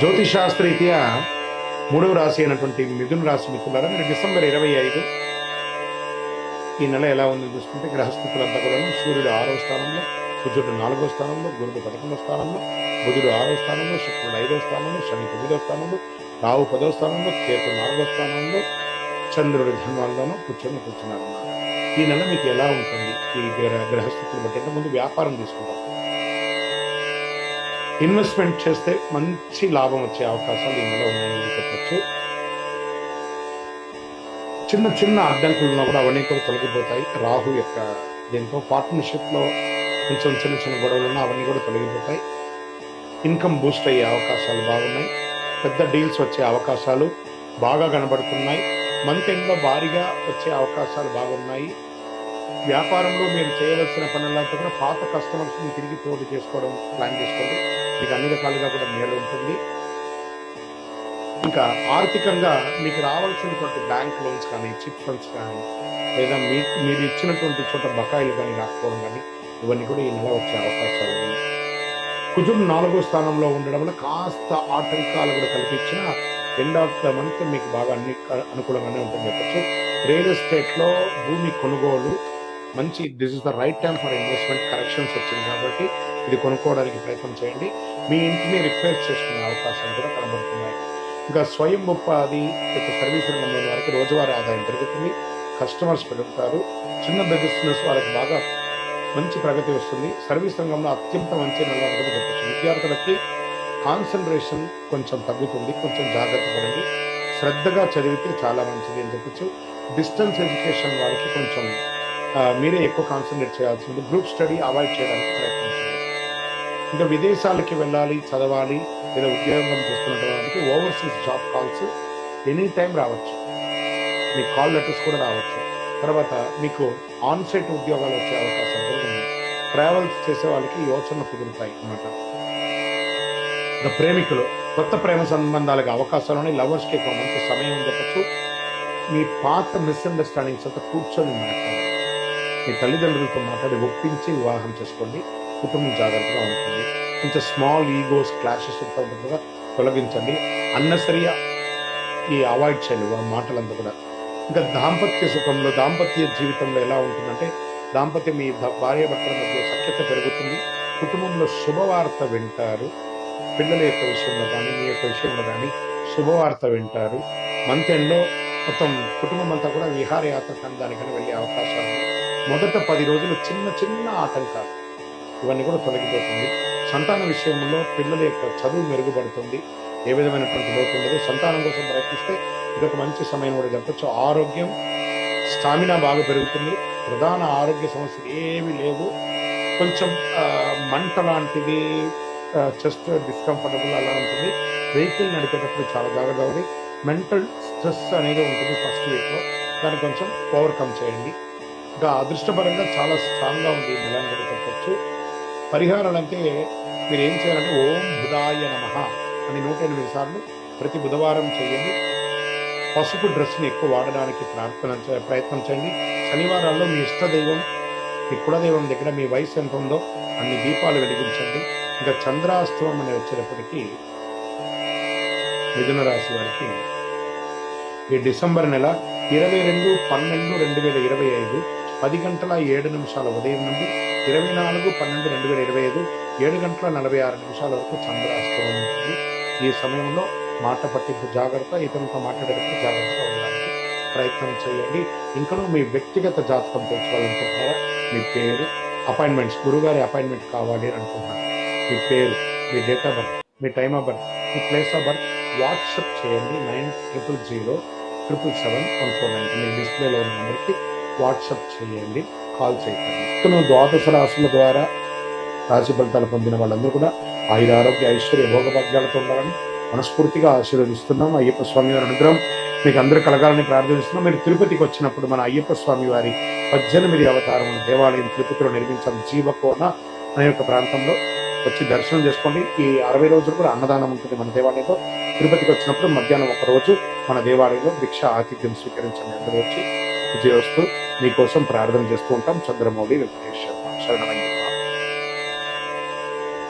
జ్యోతిషాస్త్రీత్యా మూడవ రాశి అయినటువంటి మిథున రాశి మిత్రులారా మీరు డిసెంబర్ ఇరవై ఐదు ఈ నెల ఎలా ఉంది చూసుకుంటే గ్రహస్థితులంతా కూడా సూర్యుడు ఆరవ స్థానంలో కుజుడు నాలుగో స్థానంలో గురుడు పదకొండవ స్థానంలో బుధుడు ఆరో స్థానంలో శుక్రుడు ఐదో స్థానంలో శని తొమ్మిదో స్థానంలో రావు పదో స్థానంలో కేతు నాలుగో స్థానంలో చంద్రుడు ధర్మాల్లోనూ కూర్చొని కూర్చున్నారు ఈ నెల మీకు ఎలా ఉంటుంది? ఈ గ్రహ గ్రహస్థితులు బట్టి ముందు వ్యాపారం తీసుకుంటాం. ఇన్వెస్ట్మెంట్ చేస్తే మంచి లాభం వచ్చే అవకాశాలు ఇందులో ఉన్నాయని చెప్పచ్చు. చిన్న చిన్న అడ్డంకులు ఉన్నా కూడా అవన్నీ కూడా తొలగిపోతాయి. రాహు యొక్క దీంతో పార్ట్నర్షిప్లో కొంచెం చిన్న చిన్న గొడవలు ఉన్నా అవన్నీ కూడా తొలగిపోతాయి. ఇన్కమ్ బూస్ట్ అయ్యే అవకాశాలు బాగున్నాయి. పెద్ద డీల్స్ వచ్చే అవకాశాలు బాగా కనబడుతున్నాయి. మంత్ ఎండ్లో భారీగా వచ్చే అవకాశాలు బాగున్నాయి. వ్యాపారంలో మీరు చేయవలసిన పనులంతా కూడా పాత కస్టమర్స్ని తిరిగి తోడు చేసుకోవడం ప్లాన్ చేసుకోండి. మీకు అన్ని రకాలుగా కూడా మేలు ఉంటుంది. ఇంకా ఆర్థికంగా మీకు రావాల్సినటువంటి బ్యాంక్ లోన్స్ కానీ చిట్ ఫండ్స్ కానీ లేదా మీ మీరు ఇచ్చినటువంటి చోట బకాయిలు కానీ రాకపోవడం కానీ ఇవన్నీ కూడా ఈ నెల వచ్చే అవకాశాలు ఉన్నాయి. కుజుడు నాలుగో స్థానంలో ఉండడం వల్ల కాస్త ఆటంకాలు కూడా కల్పించిన ఎండ్ ఆఫ్ ద మంత్ మీకు బాగా అన్ని అనుకూలంగానే ఉంటుంది. చెప్పచ్చు. రియల్ ఎస్టేట్లో భూమి కొనుగోలు మంచి this is the right time for investment corrections వచ్చింది కాబట్టి ఇది కొనుక్కోవడానికి ప్రయత్నం చేయండి. మీ ఇంటిని రిపేర్ చేసుకునే అవకాశాలు కూడా కనబడుతున్నాయి. ఇంకా స్వయం ఉపాధి యొక్క సర్వీస్ రంగంలో వారికి రోజువారీ ఆదాయం పెరుగుతుంది. కస్టమర్స్ పెరుగుతారు. చిన్న బిజినెస్ వాళ్ళకి బాగా మంచి ప్రగతి వస్తుంది. సర్వీస్ రంగంలో అత్యంత మంచి నెల చెప్పచ్చు విద్యార్థులకి కాన్సన్ట్రేషన్ కొంచెం తగ్గుతుంది. కొంచెం జాగ్రత్త పడండి. శ్రద్ధగా చదివితే చాలా మంచిది అని చెప్పచ్చు. డిస్టెన్స్ ఎడ్యుకేషన్ వారికి కొంచెం మీరే ఎక్కువ కాన్సన్ట్రేట్ చేయాల్సి ఉంది గ్రూప్ స్టడీ అవాయిడ్ చేయడానికి ప్రయత్నించండి. ఇంకా విదేశాలకి వెళ్ళాలి చదవాలి లేదా ఉద్యోగం చేస్తున్నటువంటి overseas job calls any time రావచ్చు. మీ కాల్ లెటర్స్ కూడా రావచ్చు. తర్వాత మీకు ఆన్సైట్ ఉద్యోగాలు వచ్చే అవకాశాలు కూడా ఉంది. ట్రావెల్స్ చేసే వాళ్ళకి యోచనలు కుదురుతాయి అన్నమాట. ఇంకా ప్రేమికులు కొత్త ప్రేమ సంబంధాలకు అవకాశాలని లవర్స్కి ఎక్కువ మంచి సమయం అని చెప్పచ్చు మీ పాత మిస్అండర్స్టాండింగ్స్ అంతా కూర్చొని మాట్లాడాలి మీ తల్లిదండ్రులతో మాట్లాడి ఒప్పించి వివాహం చేసుకోండి. కుటుంబం జాగ్రత్తగా ఉంటుంది. కొంచెం స్మాల్ ఈగోస్ క్లాషెస్ ఉంటుంది కదా తొలగించండి. అన్నసరి ఈ అవాయిడ్ చేయండి మాటలంతా కూడా. ఇంకా దాంపత్య సుఖంలో దాంపత్య జీవితంలో ఎలా ఉంటుందంటే దాంపత్యం మీ భార్య భర్తల మధ్య సఖ్యత పెరుగుతుంది. కుటుంబంలో శుభవార్త వింటారు. పిల్లల యొక్క విషయంలో కానీ మీ యొక్క విషయంలో కానీ శుభవార్త వింటారు. మంత్ ఎండ్లో మొత్తం కుటుంబం అంతా కూడా విహారయాత్ర కానీ దానికైనా వెళ్ళే అవకాశాలు ఉన్నాయి. మొదట పది రోజులు చిన్న చిన్న ఆటంకాలు. ఇవన్నీ కూడా తొలగిపోతుంది. సంతాన విషయంలో పిల్లల యొక్క చదువు మెరుగుపడుతుంది. ఏ విధమైనటువంటి లోటు ఉండదు. సంతానం కోసం ప్రయత్నిస్తే ఇదొక మంచి సమయం కూడా చెప్పచ్చు. ఆరోగ్యం స్టామినా బాగా పెరుగుతుంది. ప్రధాన ఆరోగ్య సమస్యలు ఏమీ లేవు. కొంచెం మంట లాంటిది చెస్ట్ డిస్కంఫర్టబుల్ అలా ఉంటుంది. వెహికల్ నడిపేటప్పుడు చాలా జాగ్రత్తగా ఉంది మెంటల్ స్ట్రెస్ అనేది ఉంటుంది ఫస్ట్ వీక్లో. దాన్ని కొంచెం ఓవర్కమ్ చేయండి. ఇంకా అదృష్టపరంగా చాలా స్ట్రాంగ్గా ఉంది ఈ నెల కూడా చెప్పచ్చు. పరిహారాలు అంటే మీరు ఏం చేయాలంటే ఓం బుధాయ నమ అని నూట ఎనిమిది సార్లు ప్రతి బుధవారం చేయండి. పసుపు డ్రెస్ని ఎక్కువ వాడడానికి ప్రార్థన ప్రయత్నం చేయండి. శనివారాల్లో మీ ఇష్ట దైవం మీ కులదైవం దగ్గర మీ వయసు ఎంత ఉందో అన్ని దీపాలు వెలిగించండి. ఇంకా చంద్రాస్తవం అని వచ్చేటప్పటికి మిథున రాశి వారికి ఈ డిసెంబర్ నెల ఇరవై రెండు పన్నెండు రెండు వేల ఇరవై ఐదు పది గంటల ఏడు నిమిషాల ఉదయం నుండి ఇరవై నాలుగు పన్నెండు రెండు వేల ఇరవై ఐదు ఏడు గంటల నలభై ఆరు నిమిషాల వరకు చంద్రాస్తవం ఉంటుంది. ఈ సమయంలో మాట పట్టింపు జాగ్రత్త ఇతరులతో మాట్లాడేటప్పుడు జాగ్రత్తగా ఉండడానికి ప్రయత్నం చేయండి. ఇంకనూ మీ వ్యక్తిగత జాతకం తెలుసుకోవాలనుకుంటున్నారా? మీ పేరు? అపాయింట్మెంట్స్. గురుగారి అపాయింట్మెంట్ కావాలి అని అనుకుంటున్నారు? మీ పేరు? మీ డేట్ ఆఫ్ బర్త్? మీ టైమ్ ఆఫ్ బర్త్? మీ ప్లేస్ ఆఫ్ బర్త్? వాట్సప్ చేయండి. Nine triple zero triple seven one four nine. మీ డిస్ప్లేలో ఉన్న నెంబర్కి వాట్సాప్ చేయండి కాల్ చేయండి ఇతను ద్వాదశ రాశుల ద్వారా రాశి ఫలితాలు పొందిన వాళ్ళందరూ కూడా ఆయుర ఆరోగ్య ఐశ్వర్య భోగభాగ్యాలతో ఉండాలని మనస్ఫూర్తిగా ఆశీర్వదిస్తున్నాం. అయ్యప్ప స్వామి వారి అనుగ్రహం మీకు అందరూ కలగాలని ప్రార్థిస్తున్నాం. మీరు తిరుపతికి వచ్చినప్పుడు మన అయ్యప్ప స్వామి వారి పద్దెనిమిది అవతారం దేవాలయం తిరుపతిలో నిర్మించాం. జీవకోన అనే యొక్క ప్రాంతంలో వచ్చి దర్శనం చేసుకోండి. ఈ అరవై రోజులు కూడా అన్నదానం ఉంటుంది మన దేవాలయంలో. తిరుపతికి వచ్చినప్పుడు మధ్యాహ్నం ఒక రోజు మన దేవాలయంలో భిక్ష ఆతిథ్యం స్వీకరించండి. అందరూ వచ్చి చేస్తూ మీకోసం ప్రార్థన చేస్తూ ఉంటాం. చంద్రమౌళి వెంకటేశ్వర శరణమయ్య.